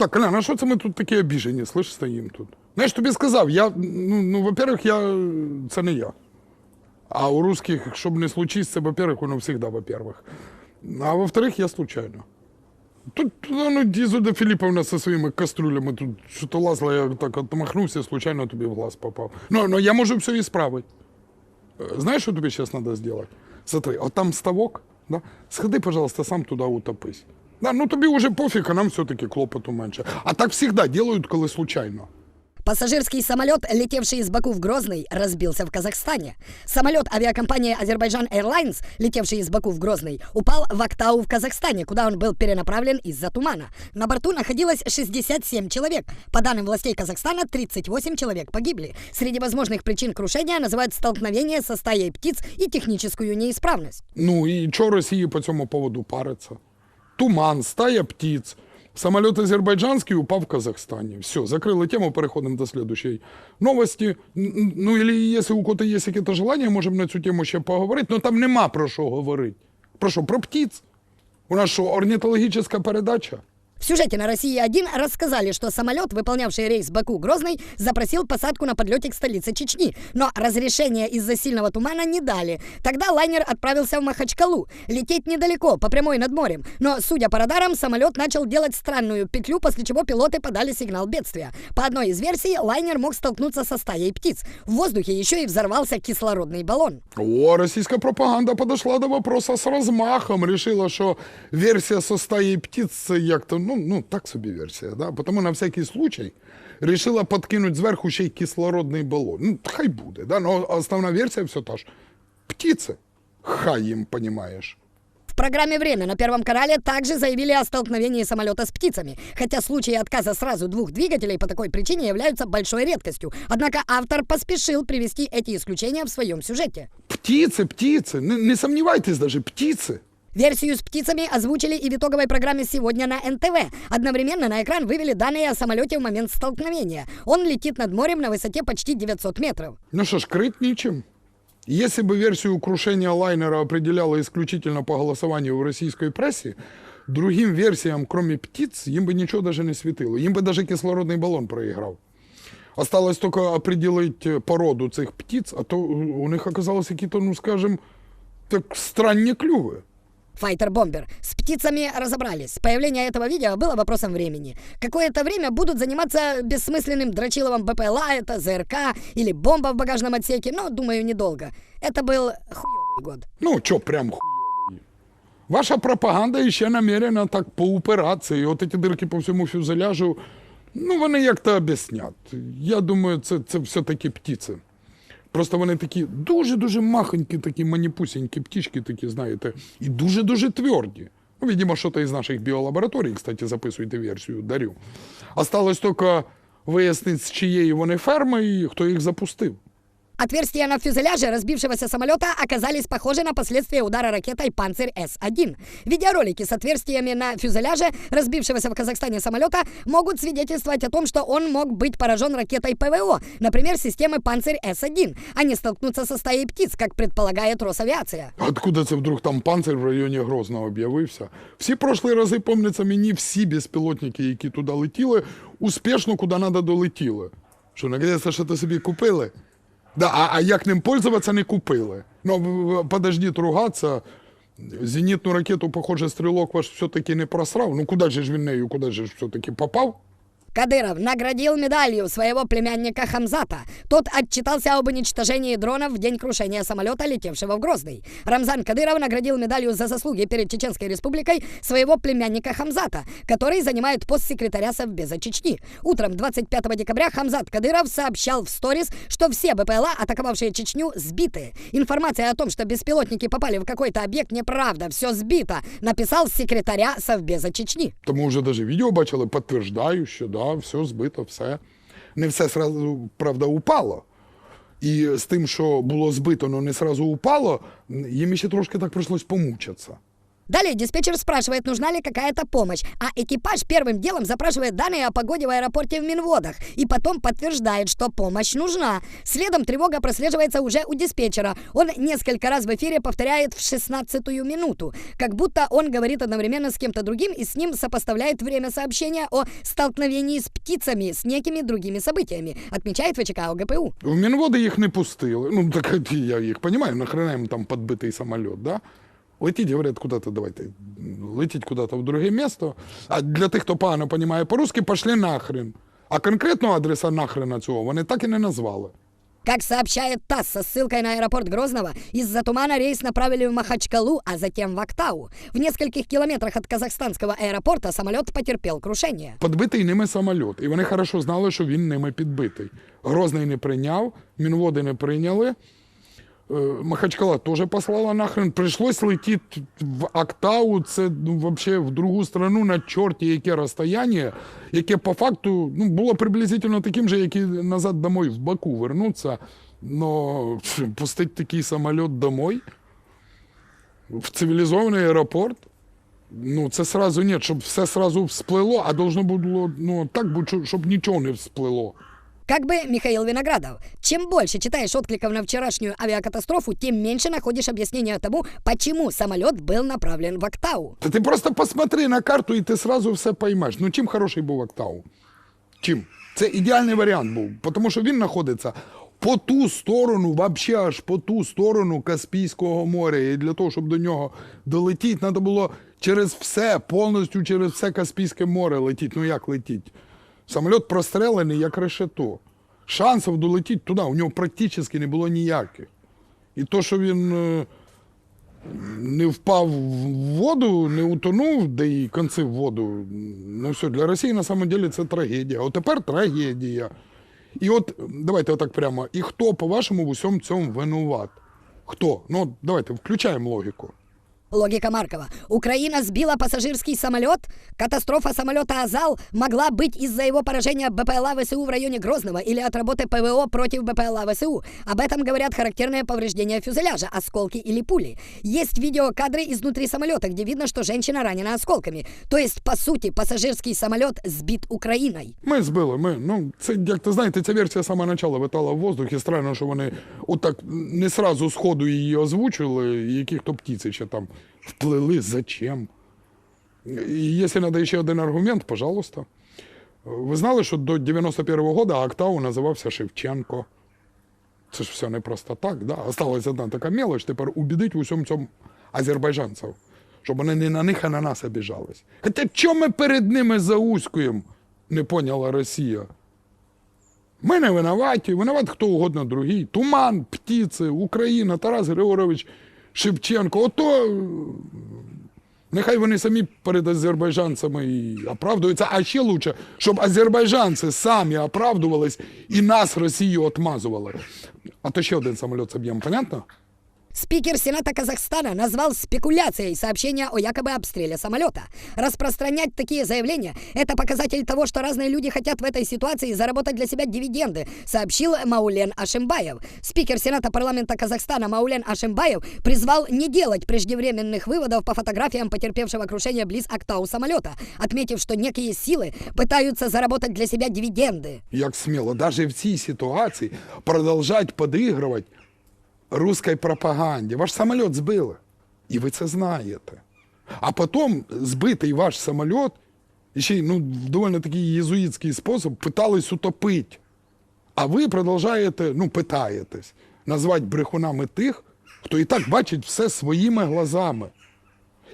Так, Колян, а що це ми тут такі обіжені, слиш, стоїмо тут? Знаєш, тобі сказав, я, ну, ну во-первых, я, це не я. А у русских, щоб не случись, це, во-первых, воно завжди, во-первых. А во-вторых, я случайно. Тут, ну, Дізуда Філіповна зі своїми каструлями тут що-то лазила, я так отмахнувся, случайно тобі в глаз попав. Ну, ну я можу все ісправити. Е, Знаєш, що тобі зараз треба зробити? Смотри, от там ставок, да? сходи, пожалуйста, сам туди утопись. Да, ну тобі вже пофіг, а нам все-таки клопоту менше. А так завжди делают, коли случайно. Пассажирский самолет, летевший из Баку в Грозный, разбился в Казахстане. Самолет авиакомпании Азербайджан Airlines, летевший из Баку в Грозный, упал в Актау в Казахстане, куда он был перенаправлен из-за тумана. На борту находилось 67 человек. По данным властей Казахстана, 38 человек погибли. Среди возможных причин крушения называют столкновение со стаей птиц и техническую неисправность. Ну і чого Росії по цьому поводу париться? Туман, стая птиц. Самолет азербайджанский упав в Казахстані. Все, закрили тему, переходимо до следующей новості. Ну, і якщо у кого-то є якесь желання, можемо на цю тему ще поговорити. Ну там нема про що говорити. Про що? Про птиць. У нас що, орнітологічна передача? В сюжете на России-1 рассказали, что самолет, выполнявший рейс Баку-Грозный, запросил посадку на подлете к столице Чечни, но разрешения из-за сильного тумана не дали. Тогда лайнер отправился в Махачкалу. Лететь недалеко, по прямой над морем. Но, судя по радарам, самолет начал делать странную петлю, после чего пилоты подали сигнал бедствия. По одной из версий, лайнер мог столкнуться со стаей птиц. В воздухе еще и взорвался кислородный баллон. О, российская пропаганда подошла до вопроса с размахом. Решила, що версія со стаї птиць це як-то, ну, ну, так собі версія, да? Потому на всякий случай решила подкинуть зверху ще й кислородний балон. Ну, хай буде, да? Но основна версія все та ж. Птиці. Хай їм, понимаешь. В программе «Время» на Первом канале также заявили о столкновении самолета с птицами, хотя случаи отказа сразу двух двигателей по такой причине являются большой редкостью. Однако автор поспешил привести эти исключения в своем сюжете. Птиці, птиці. Не, не сомневайтесь даже, птиці. Версию с птицами озвучили и в итоговой программе сегодня на НТВ. Одновременно на экран вывели данные о самолете в момент столкновения. Он летит над морем на высоте почти 900 метров. Ну что ж, крыть нечем. Если бы версию крушения лайнера определяла исключительно по голосованию в российской прессе, другим версиям, кроме птиц, им бы ничего даже не светило. Им бы даже кислородный баллон проиграл. Осталось только определить э, породу цих птиц, а то у них оказалось какие-то, ну скажем, так странні клювы. Файтер-бомбер. С птицами разобрались. Появление этого видео было вопросом времени. Какое-то время будут заниматься бессмысленным дрочиловым БПЛА, это ЗРК или бомба в багажном отсеке, но, думаю, недолго. Это был хуёвый год. Ну, чо прям хуйовий. Ваша пропаганда ще намерена так поупиратися, і от ці дирки по всьому фюзеляжу, ну, вони як-то об'яснять. Я думаю, це, це все-таки птиці. Просто вони такі дуже-дуже махонькі, такі маніпусінькі птічки, такі, знаєте, і дуже-дуже тверді. Ну, видимо, що-то із наших біолабораторій, кстати, записуйте версію, дарю. Осталось тільки вияснити, з чиєї вони ферми і хто їх запустив. Отверстия на фюзеляже разбившегося самолета оказались похожи на последствия удара ракетой «Панцирь С-1». Видеоролики с отверстиями на фюзеляже разбившегося в Казахстане самолета могут свидетельствовать о том, что он мог быть поражен ракетой ПВО, например, системы «Панцирь С-1», а не столкнуться со стаей птиц, как предполагает Росавиация. Откуда це вдруг там панцир в районі Грозного об'явився? Всі прошлі рази, помниться мені, всі безпілотники, які туди летіли, успішно куди треба долетіли. Що, наконец-то що-то собі купили? Да, а, а як ним пользуватися, не купили. Ну, подожди, ругатися. Зенітну ракету, похоже, стрілок ваш все-таки не просрав. Ну куди ж він нею, куди ж все-таки попав? Кадыров наградил медалью своего племянника Хамзата. Тот отчитался об уничтожении дронов в день крушения самолета, летевшего в Грозный. Рамзан Кадыров наградил медалью за заслуги перед Чеченской республикой своего племянника Хамзата, который занимает пост секретаря Совбеза Чечни. Утром 25 декабря Хамзат Кадыров сообщал в сторис, что все БПЛА, атаковавшие Чечню, сбиты. Информация о том, что беспилотники попали в какой-то объект, неправда, все сбито, написал секретаря Совбеза Чечни. Тому вже навіть відео бачили, підтверждаю, що да, все збито, все. Не все сразу, правда, упало. І з тим, що було збито, але не сразу упало, їм ще трошки так прийшлось помучитися. Далее диспетчер спрашивает, нужна ли какая-то помощь, а экипаж первым делом запрашивает данные о погоде в аэропорте в Минводах и потом подтверждает, что помощь нужна. Следом тревога прослеживается уже у диспетчера. Он несколько раз в эфире повторяет в 16 минуту, как будто он говорит одновременно с кем-то другим и с ним сопоставляет время сообщения о столкновении с птицами с некими другими событиями, отмечает ВЧК ОГПУ. В Мінводи їх не пустили. Ну, так я їх розумію, нахрена їм там підбитий самоліт, да? Летіть, говорять, куди-то давайте, летіть куди-то в друге місто. А для тих, хто погано розуміє по-русски, пошли нахрен. А конкретного адреса нахрена цього вони так і не назвали. Как сообщает ТАСС со ссылкой на аэропорт Грозного, из-за тумана рейс направили в Махачкалу, а затем в Актау. В нескольких километрах от казахстанского аэропорта самолет потерпел крушение. Підбитий ними самоліт. І вони хорошо знали, що він ними підбитий. Грозний не прийняв, Мінводи не прийняли. Е, Махачкала теж послала нахрен. Прийшлось летіти в Актау, це ну, вообще в другу страну на чорті яке розстояння, яке по факту ну, було приблизительно таким же, як і назад домой в Баку вернуться. Но пустить такий самоліт домой в цивілізований аеропорт. Ну, це сразу ні, щоб все сразу всплило, а должно було ну, так щоб нічого не всплило. Как бы Михаил Виноградов, чем больше читаешь откликов на вчерашнюю авиакатастрофу, тем меньше находишь объяснения тому, почему самолет был направлен в Актау. Та ти просто посмотри на карту і ти сразу все поймеш. Ну чим хороший був Актау? Чим? Це ідеальний варіант був, тому що він знаходиться по ту сторону, вообще аж по ту сторону Каспійського моря. І для того, щоб до нього долетіти, треба було через все, повністю через все Каспійське море летіти. Ну як летіти? Самоліт прострелений як решето. Шансів долетіти туди у нього практично не було ніяких. І то, що він. е, не впав в воду, не утонув, де і конці в воду. Ну все, для Росії на самом деле це трагедія. От тепер трагедія. І от давайте отак прямо. І хто, по-вашому, в усьому цьому винуват? Хто? Ну, давайте включаємо логіку. Логика Маркова. Украина сбила пассажирский самолет. Катастрофа самолета «Азал» могла быть из-за его поражения БПЛА ВСУ в районе Грозного или от работы ПВО против БПЛА ВСУ. Об этом говорят характерные повреждения фюзеляжа, осколки или пули. Есть видеокадры изнутри самолета, где видно, что женщина ранена осколками. То есть, по сути, пассажирский самолет сбит Украиной. Ми збили, ми. Ну, це, як ти знаєте, ця версія з самого начала витала в воздух, і странно, що вони отак не сразу з ходу її озвучили, і яких-то птиці ще там Вплили, зачем. І якщо треба ще один аргумент, пожалуйста. Ви знали, що до 91-го года Актау називався Шевченко. Це ж все не просто так, да? Осталась одна така мелочь, тепер убідить усьому цьому азербайджанців, щоб вони не на них, а на нас обіжались. Хоча чому ми перед ними заузькуємо, не поняла Росія. Ми не винуваті, винуват хто угодно другий. Туман, птиці, Україна, Тарас Григорович Шевченко. Ото е, нехай вони самі перед азербайджанцями і оправдуються, а ще лучше, щоб азербайджанці самі оправдувались і нас, Росію, отмазували. А то ще один самоліт соб'ємо, понятно? Спикер Сената Казахстана назвал спекуляцией сообщения о якобы обстреле самолета. Распространять такие заявления – это показатель того, что разные люди хотят в этой ситуации заработать для себя дивиденды, сообщил Маулен Ашимбаев. Спикер Сената парламента Казахстана Маулен Ашимбаев призвал не делать преждевременных выводов по фотографиям потерпевшего крушения близ Актау самолета, отметив, что некие силы пытаются заработать для себя дивиденды. Як сміло, навіть в цій ситуації продовжать подігрувати русській пропаганді. Ваш самоліт збили. І ви це знаєте. А потім збитий ваш самоліт, ще й ну, доволі такий єзуїтський спосіб, питались утопити. А ви продовжуєте, ну, питаєтесь, назвати брехунами тих, хто і так бачить все своїми глазами.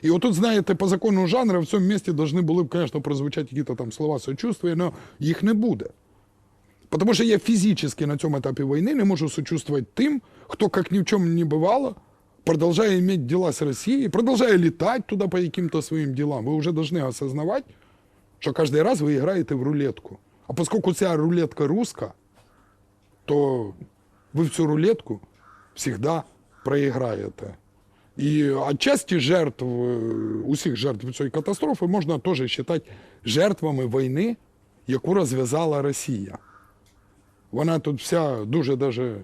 І отут, знаєте, по закону жанру в цьому місці повинні були б, звісно, прозвучати якісь там слова сочувствия, але їх не буде. Потому что я физически на цьому етапі війни не можу сочувствовать тим, хто, как ни в чем не бывало, продолжая иметь дела с Россией, продолжая летать туда по каким-то своим делам. Вы уже должны осознавать, что каждый раз вы играете в рулетку. А поскольку ця рулетка руска, то ви в цю рулетку всегда проіграєте. І отчасті жертв, е, усіх жертв цієї катастрофи можна теж вважати жертвами війни, яку розв'язала Росія. Вона тут вся дуже даже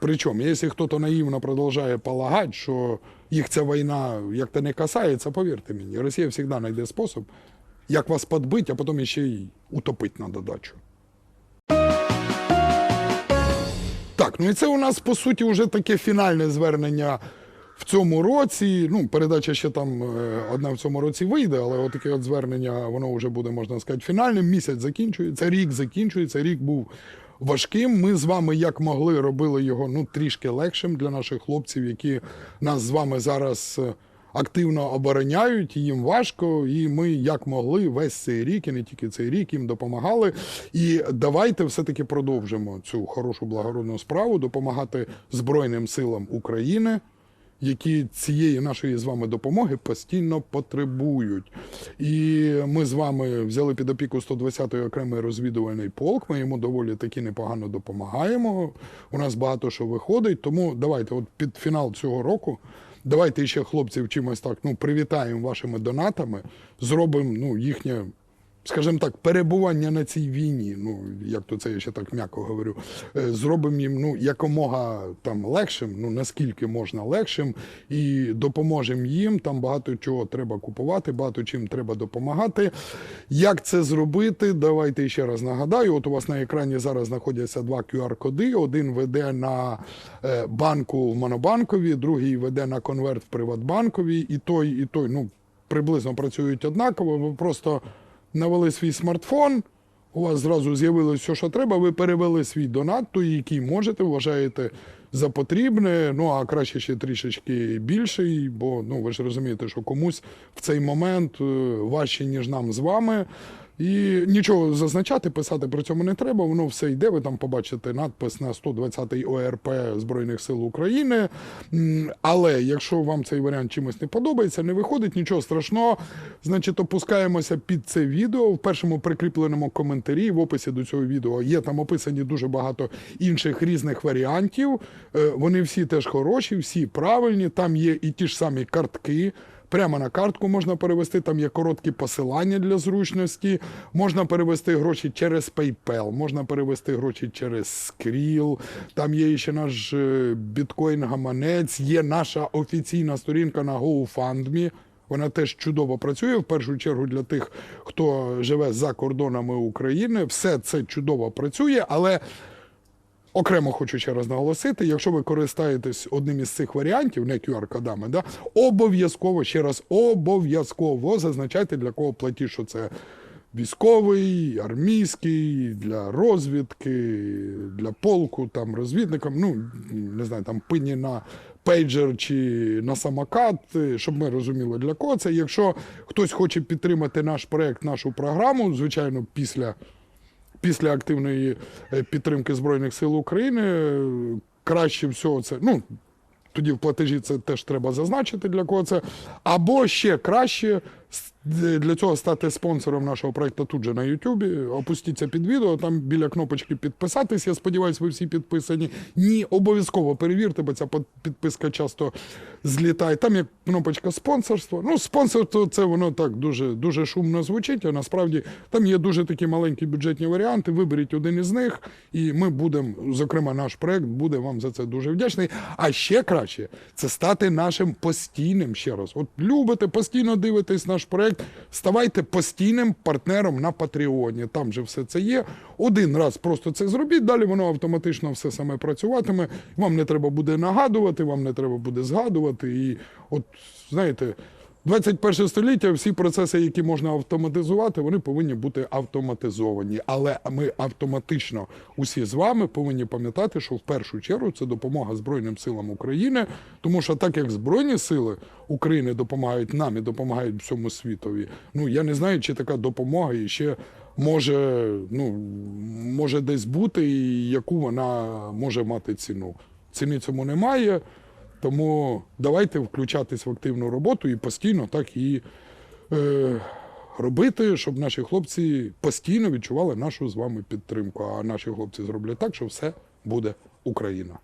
причому. Якщо хтось наївно продовжує полагати, що їх ця війна як то не касається, повірте мені. Росія завжди знайде спосіб, як вас подбити, а потім ще й утопити на додачу. Так, ну і це у нас по суті вже таке фінальне звернення в цьому році. Ну, передача ще там е, одна в цьому році вийде, але отаке от звернення, воно вже буде, можна сказати, фінальним. Місяць закінчується, рік закінчується, рік був важким. Ми з вами як могли робили його ну, трішки легшим для наших хлопців, які нас з вами зараз. е, Активно обороняють, їм важко, і ми як могли весь цей рік, і не тільки цей рік, їм допомагали. І давайте все-таки продовжимо цю хорошу благородну справу, допомагати Збройним силам України, які цієї нашої з вами допомоги постійно потребують. І ми з вами взяли під опіку 120-й окремий розвідувальний полк. Ми йому доволі таки непогано допомагаємо. У нас багато що виходить. Тому давайте, от під фінал цього року. Давайте ще хлопців чимось так ну привітаємо вашими донатами, зробимо ну їхнє, скажімо так, перебування на цій війні. Ну як то це я ще так м'яко говорю. е, Зробимо їм ну якомога там легшим, ну наскільки можна легшим, і допоможемо їм. Там багато чого треба купувати, багато чим треба допомагати. Як це зробити? Давайте ще раз нагадаю. От у вас на екрані зараз знаходяться два QR-коди. Один веде на е, банку в Монобанкові, другий веде на конверт в Приватбанкові. І той, і той ну, приблизно працюють однаково. Ви просто навели свій смартфон. У вас зразу з'явилось все, що треба. Ви перевели свій донат, той, який можете, вважаєте за потрібне. Ну а краще ще трішечки більший, бо ну ви ж розумієте, що комусь в цей момент е, важче, ніж нам з вами. І нічого зазначати, писати при цьому не треба. Воно все йде. Ви там побачите надпис на 120-й ОРП Збройних сил України. Але якщо вам цей варіант чимось не подобається, не виходить нічого страшного. Значить, опускаємося під це відео. В першому прикріпленому коментарі в описі до цього відео є там описані дуже багато інших різних варіантів. Е, Вони всі теж хороші, всі правильні. Там є і ті ж самі картки. Прямо на картку можна перевести, там є короткі посилання для зручності. Можна перевести гроші через PayPal, можна перевести гроші через Skrill, там є ще наш е, біткоін-гаманець, є наша офіційна сторінка на GoFundMe. Вона теж чудово працює в першу чергу для тих, хто живе за кордонами України. Все це чудово працює, але Окремо хочу ще раз наголосити, якщо ви користаєтесь одним із цих варіантів, не QR-кодами, да, обов'язково, ще раз, обов'язково зазначайте, для кого платіж, що це військовий, армійський, для розвідки, для полку, там, розвідникам, ну, не знаю, там пині на пейджер чи на самокат, е, щоб ми розуміли, для кого це. Якщо хтось хоче підтримати наш проект, нашу програму, звичайно, після після активної е, підтримки Збройних сил України краще всього це. Ну, тоді в платежі це теж треба зазначити, для кого це. Або ще краще для цього стати спонсором нашого проекту тут же на Ютубі. Опустіться під відео, там біля кнопочки підписатись. Я сподіваюся, ви всі підписані. Ні, обов'язково перевірте, бо ця підписка часто злітає. Там є кнопочка спонсорство. Ну, спонсорство це воно так дуже, дуже шумно звучить, а насправді там є дуже такі маленькі бюджетні варіанти. Виберіть один із них, і ми будемо, зокрема, наш проект буде вам за це дуже вдячний. А ще краще це стати нашим постійним ще раз. От любите, постійно дивитесь наш проект, ставайте постійним партнером на Патреоні. Там же все це є. Один раз просто це зробіть, далі воно автоматично все саме працюватиме. Вам не треба буде нагадувати, вам не треба буде згадувати. І от знаєте. 21 століття всі процеси, які можна автоматизувати, вони повинні бути автоматизовані. Але ми автоматично усі з вами повинні пам'ятати, що в першу чергу це допомога Збройним силам України, тому що так як Збройні сили України допомагають нам і допомагають всьому світові, ну я не знаю, чи така допомога іще може, ну, може десь бути, і яку вона може мати ціну. Ціни цьому немає. Тому давайте включатись в активну роботу і постійно так і е, робити, щоб наші хлопці постійно відчували нашу з вами підтримку. А наші хлопці зроблять так, що все буде Україна.